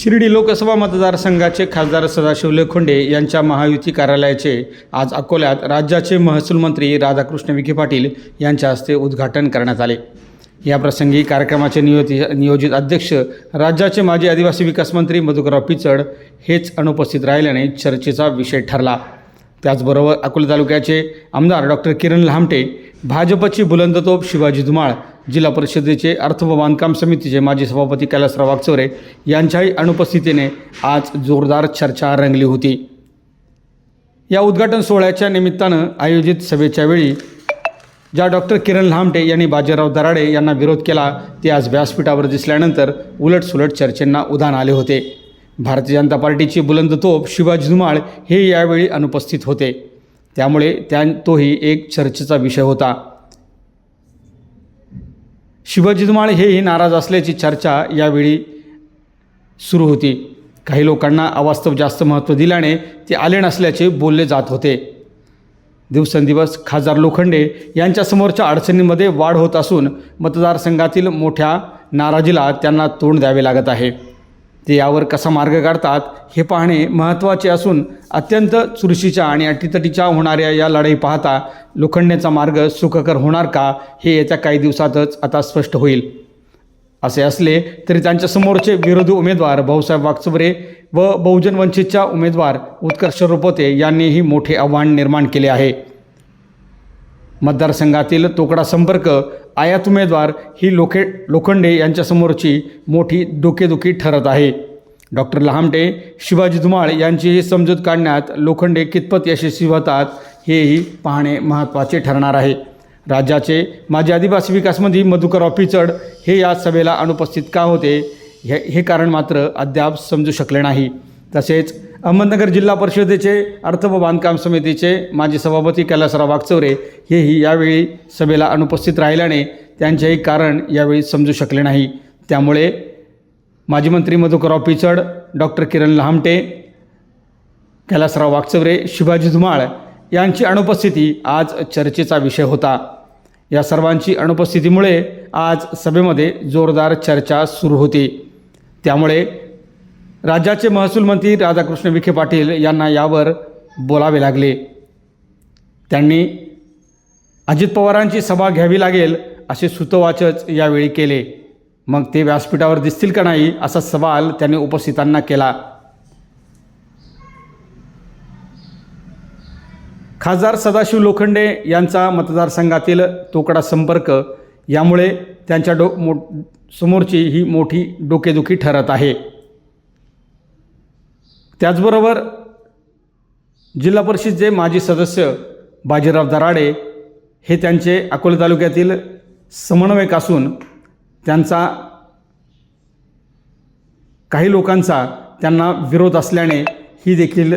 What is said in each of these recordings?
शिर्डी लोकसभा मतदारसंघाचे खासदार सदाशिव लोखंडे यांच्या महायुती कार्यालयाचे आज अकोल्यात राज्याचे महसूल मंत्री राधाकृष्ण विखे पाटील यांच्या हस्ते उद्घाटन करण्यात आले. याप्रसंगी कार्यक्रमाचे नियोजित नियोजित अध्यक्ष राज्याचे माजी आदिवासी विकास मंत्री मधुकरराव पिचड हेच अनुपस्थित राहिल्याने चर्चेचा विषय ठरला. त्याचबरोबर अकोला तालुक्याचे आमदार डॉक्टर किरण लहामटे भाजपची बुलंदतोप शिवाजी धुमाळ जिल्हा परिषदेचे अर्थ व बांधकाम समितीचे माजी सभापती कैलासराव वागचोरे यांच्याही अनुपस्थितीने आज जोरदार चर्चा रंगली होती. या उद्घाटन सोहळ्याच्या निमित्तानं आयोजित सभेच्या वेळी ज्या डॉक्टर किरण लामटे यांनी बाजीराव दराडे यांना विरोध केला ते आज व्यासपीठावर दिसल्यानंतर उलटसुलट चर्चेंना उधाण आले होते. भारतीय जनता पार्टीची बुलंद तोप शिवाजी धुमाळ हे यावेळी अनुपस्थित होते. त्यामुळे त्या तोही एक चर्चेचा विषय होता. शिवाजी हेही नाराज असल्याची चर्चा यावेळी सुरू होती. काही लोकांना अवास्तव जास्त महत्त्व दिल्याने ते आले नसल्याचे बोलले जात होते. दिवसेंदिवस खासदार लोखंडे यांच्यासमोरच्या अडचणींमध्ये वाढ होत असून मतदारसंघातील मोठ्या नाराजीला त्यांना तोंड द्यावे लागत आहे. ते यावर कसा मार्ग काढतात हे पाहणे महत्त्वाचे असून अत्यंत चुरशीच्या आणि अटीतटीच्या होणाऱ्या या लढाई पाहता लोखंडेचा मार्ग सुखकर होणार का हे येत्या काही दिवसातच आता स्पष्ट होईल. असे असले तरी त्यांच्यासमोरचे विरोधी उमेदवार भाऊसाहेब वागचबरे व बहुजन वंचितच्या उमेदवार उत्कर्ष रोपते यांनीही मोठे आव्हान निर्माण केले आहे. मतदारसंघातील तोकडा संपर्क आयात उमेदवार ही लोखे लोखंडे यांच्यासमोरची मोठी डोकेदुखी ठरत आहे. डॉक्टर लहामटे शिवाजी धुमाळ यांचीही समजूत काढण्यात लोखंडे कितपत यशस्वी होतात हेही पाहणे महत्त्वाचे ठरणार आहे. राज्याचे माजी आदिवासी विकासमंत्री मधुकर मधुकरराव पिचड हे या सभेला अनुपस्थित का होते हे हे कारण मात्र अद्याप समजू शकले नाही. तसेच अहमदनगर जिल्हा परिषदेचे अर्थ व बांधकाम समितीचे माजी सभापती कैलासराव वागचौरे हेही यावेळी सभेला अनुपस्थित राहिल्याने त्यांचेही कारण यावेळी समजू शकले नाही. त्यामुळे माजी मंत्री मधुकरराव पिचड डॉक्टर किरण लहामटे कैलासराव वागचौरे शिवाजी धुमाळ यांची अनुपस्थिती आज चर्चेचा विषय होता. या सर्वांची अनुपस्थितीमुळे आज सभेमध्ये जोरदार चर्चा सुरू होती. त्यामुळे राज्याचे महसूल मंत्री राधाकृष्ण विखे पाटील यांना यावर बोलावे लागले. त्यांनी अजित पवारांची सभा घ्यावी लागेल असे सुतवाचच यावेळी केले. मग ते व्यासपीठावर दिसतील का नाही असा सवाल त्यांनी उपस्थितांना केला. खासदार सदाशिव लोखंडे यांचा मतदारसंघातील तोकडा संपर्क यामुळे त्यांच्या डो मो समोरची ही मोठी डोकेदुखी ठरत आहे. त्याचबरोबर जिल्हा परिषदेचे माजी सदस्य बाजीराव दराडे हे त्यांचे अकोला तालुक्यातील समन्वयक असून त्यांचा काही लोकांचा त्यांना विरोध असल्याने ही देखील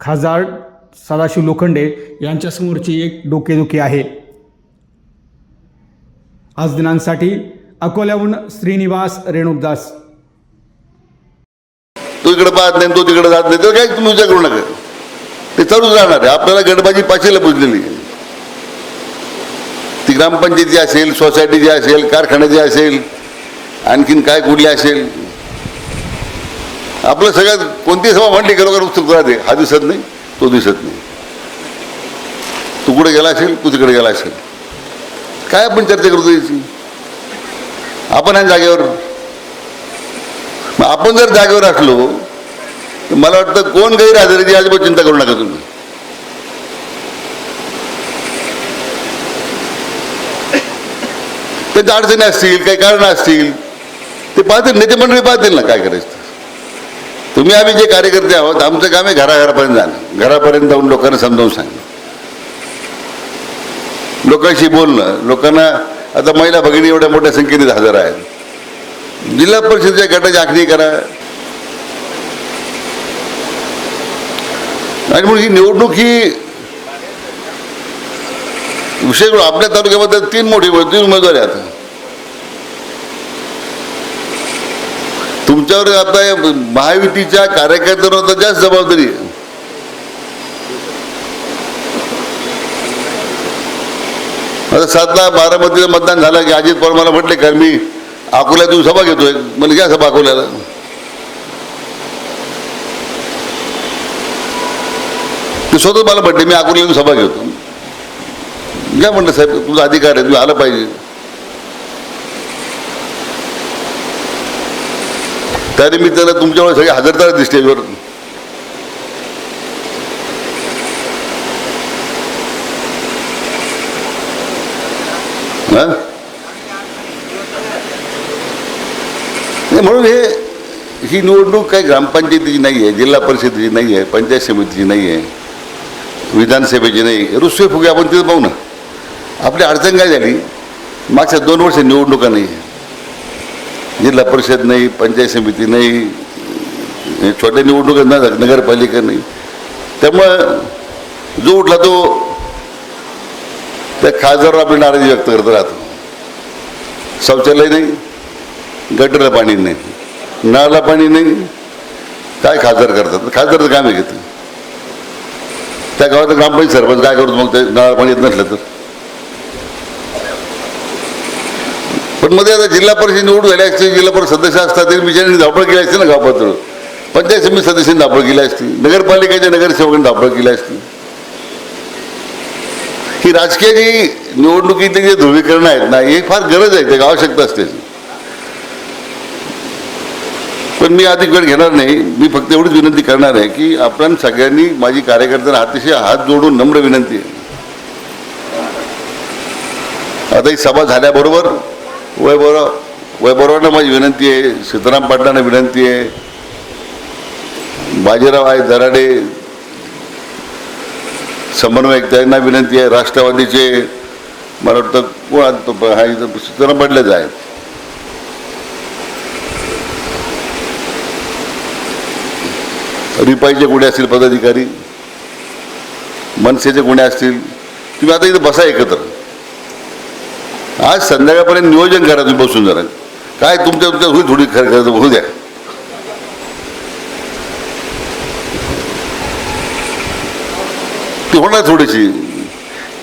खासदार सदाशिव लोखंडे यांच्यासमोरची एक डोकेदुखी आहे. आज दिनांसाठी अकोल्याहून श्रीनिवास रेणुकदास तो इकडे पाहत नाही तो तिकडे जात नाही तर काही तुम्ही विचार करू नका. ते चालूच राहणार आहे. आपल्याला गडबाजी पाचीला पुजलेली आहे. ती ग्रामपंचायती असेल सोसायटीची असेल कारखान्याची असेल आणखीन काय कुठली असेल. आपलं सगळ्यात कोणती सभा म्हणली खरोखर उत्सुक राहते. हा दिसत नाही तो दिसत नाही. तू कुठे गेला असेल तू तिकडे गेला असेल. काय आपण चर्चा करतो याची आपण ह्या जागेवर मग आपण जर जागेवर असलो तर मला वाटतं कोण गैरहजेरीची अजिबात चिंता करू नका तुम्ही. त्यांच्या अडचणी असतील काही कारणं असतील ते पाहतील नेते मंडळी पाहतील ना काय करायचं. तुम्ही आम्ही जे कार्यकर्ते आहोत आमचं काम आहे घराघरापर्यंत जाणं. घरापर्यंत जाऊन लोकांना समजावून सांगणं. लोकांशी बोलणं. लोकांना आता महिला भगिनी एवढ्या मोठ्या संख्येने हजर आहेत. जिल्हा परिषदेच्या गटाची आखणी करा. आणि म्हणून ही निवडणूक ही विशेष करून आपल्या तालुक्यामध्ये तीन मोठी तीन उमेदवार आहेत. तुमच्यावर आता महायुतीच्या कार्यकर्त्यांवर आता जास्त जबाबदारी आहे. आता सातला बारामतीचं मतदान झालं की अजित पवार मला म्हटले का मी अकोल्यातून सभा घेतोय. म्हणजे घ्या सभा अकोल्याला? ते स्वतः मला म्हटले मी अकोल्यातून सभा घेतो. घ्या म्हटलं साहेब तुझा अधिकार आहे तुम्ही आलं पाहिजे. त्या निमित्तानं तुमच्यामुळे सगळे हजरदार दिसते वर हां? नाही, म्हणून हे ही निवडणूक काही ग्रामपंचायतीची नाही आहे जिल्हा परिषदेची नाही आहे पंचायत समितीची नाही आहे विधानसभेची नाही रुसवे फुगे आपण तिथं पाहू ना. आपली अडचण काय झाली? मागच्या दोन वर्ष निवडणुका नाही जिल्हा परिषद नाही पंचायत समिती नाही छोट्या निवडणुका न झाल्या, नगरपालिका नाही. त्यामुळं जो उठला तो त्या खासदारावर आपली नाराजी व्यक्त करत राहतो. शौचालय नाही. गटरला पाणी नाही. नळाला पाणी नाही. काय खासदार करतात? खासदारचं काम आहे घेतं त्या गावात ग्रामपंचायत सरपंच काय करतो मग ते? नळाला पाणी येत नसलं तर. पण मध्ये आता जिल्हा परिषद निवडून झाली असते जिल्हा परिषद सदस्य असतात तरी बिचारांनी धावपळ केली असते ना गाव पातळ पंचायत समिती सदस्यांनी धावपळ केली असती. नगरपालिकेच्या नगरसेवकांनी धावपळ केली असती. ही राजकीय जी निवडणुकीतली जे ध्रुवीकरण आहेत ना हे फार गरज आहे. त्याची आवश्यकता असते. पण मी अधिक वेळ घेणार नाही. मी फक्त एवढीच विनंती करणार आहे की आपण सगळ्यांनी माझी कार्यकर्त्यांना अतिशय हात जोडून नम्र विनंती आहे. आता ही सभा झाल्याबरोबर वैभव वैभवरावांना माझी विनंती आहे. सीताराम पाटलांना विनंती आहे. बाजीराव आहे दराडे समन्वयक त्यांना विनंती आहे. राष्ट्रवादीचे मला वाटतं कोण सीताराम पाटलेच आहेत. रिपाईचे गुन्हे असतील पदाधिकारी. मनसेचे गुन्हे असतील. तुम्ही आता इथं बसा एकत्र. आज संध्याकाळपर्यंत नियोजन करा तुम्ही बसून जरा. काय तुमच्या तुमच्या होईल थोडी खरं खरं होऊ द्या. ती होणार थोडीशी.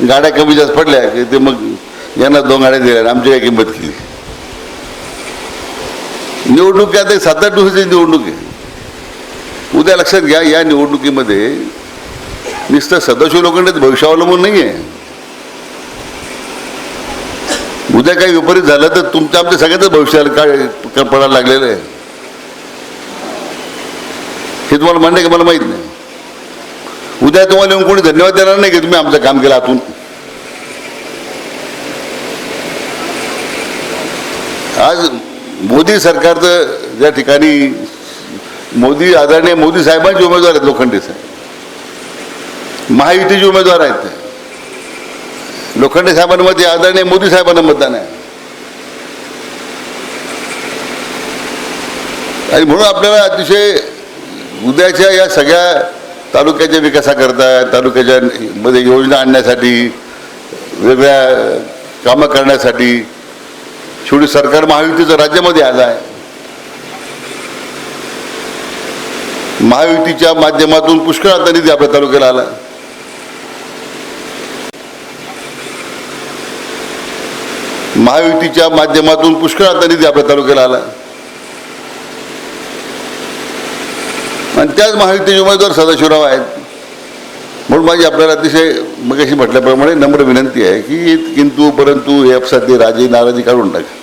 गाड्या कमी जास्त पडल्या की ते मग यांना दोन गाड्या दिल्या आमची काय किंमत केली. निवडणूक आता ते सात आठ दिवसाची निवडणूक आहे. उद्या लक्षात घ्या या निवडणुकीमध्ये नुसतं सदाशिव लोकांना भविष्यावलंबून नाही आहे उद्या काही विपरीत झालं तर तुमच्या आमच्या सगळ्यांचं भविष्याला काय पडायला लागलेलं आहे? हे तुम्हाला म्हणणं का? मला माहीत नाही. उद्या तुम्हाला येऊन कोणी धन्यवाद देणार नाही की तुम्ही आमचं काम केलं आतून? आज मोदी सरकारचं ज्या ठिकाणी मोदी आदरणीय मोदी साहेबांचे उमेदवार आहेत लोखंडे साहेब. महायुतीचे उमेदवार आहेत ते. लोखंडे साहेबांमध्ये आदरणीय मोदी साहेबांना मतदान आहे. आणि म्हणून आपल्याला अतिशय उद्याच्या या सगळ्या तालुक्याच्या विकासाकरता तालुक्याच्या मध्ये योजना आणण्यासाठी वेगळ्या कामं करण्यासाठी शेवटी सरकार महायुतीचं राज्यामध्ये आलं आहे महायुतीच्या माध्यमातून पुष्कळ आता निधी आपल्या तालुक्याला आला. महायुतीच्या माध्यमातून पुष्कळ आता निधी आपल्या तालुक्याला आला. आणि त्याच महायुतीचे उमेदवार सदाशिवराव आहेत. म्हणून माझी आपल्याला अतिशय मगाशी म्हटल्याप्रमाणे नम्र विनंती आहे की किंतु परंतु हे अपसाते राजे नाराजी काढून टाका.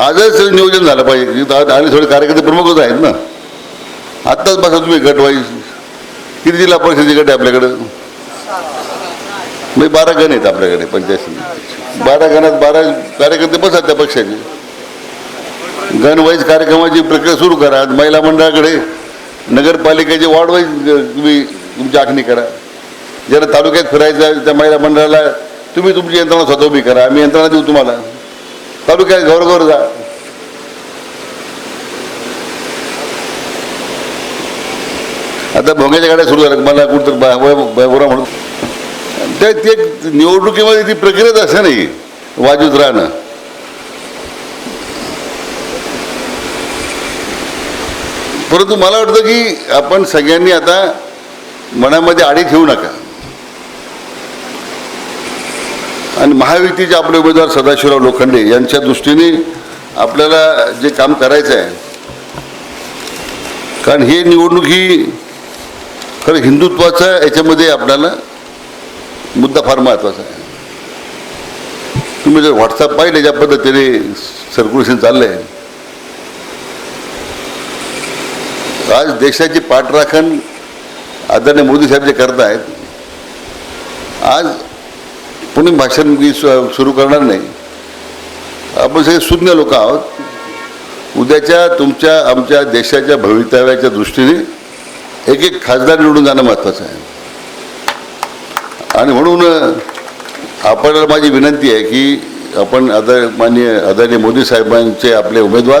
आजच नियोजन झालं पाहिजे. आणि थोडे कार्यकर्ते प्रमुखच आहेत ना. आत्ताच बसा तुम्ही गटवाईज किती जिल्हा परिषदेचे गट आहे आपल्याकडं? म्हणजे बारा गण आहेत आपल्याकडे पंचायत बारा गणात बारा कार्यकर्ते बसतात त्या पक्षाचे. गणवाईज कार्यक्रमाची प्रक्रिया सुरू करा. महिला मंडळाकडे नगरपालिकेचे वॉर्डवाईज तुम्ही तुमची आखणी करा. ज्याला तालुक्यात फिरायचं त्या महिला मंडळाला तुम्ही तुमची यंत्रणा स्वतः उभी करा. आम्ही यंत्रणा देऊ तुम्हाला. तालुक्यात गौरगौर जा. आता भोंग्याच्या गाड्या सुरू झाल्या मला कुठं म्हणून ते ते निवडणुकीमध्ये ती प्रक्रियाच असे नाही वाजूत राहणं. परंतु मला वाटतं की आपण सगळ्यांनी आता मनामध्ये आडी ठेवू नका. आणि महायुतीचे आपले उमेदवार सदाशिवराव लोखंडे यांच्या दृष्टीने आपल्याला जे काम करायचं आहे कारण हे निवडणूक ही खरं हिंदुत्वाचा याच्यामध्ये आपल्याला मुद्दा फार महत्त्वाचा आहे. तुम्ही जर व्हॉट्सअप पाहिलं ज्या पद्धतीने सर्क्युलेशन चाललंय आज देशाची पाठराखण आदरणीय मोदी साहेब जे करत आहेत आज कोणी भाषण मी सु- सुरू करणार नाही. आपण सगळे शून्य लोक आहोत. उद्याच्या तुमच्या आमच्या देशाच्या भवितव्याच्या दृष्टीने एक एक खासदार निवडून जाणं महत्त्वाचं आहे. आणि म्हणून आपल्याला माझी विनंती आहे की आपण आदर माननीय आदरणीय मोदी साहेबांचे आपले उमेदवार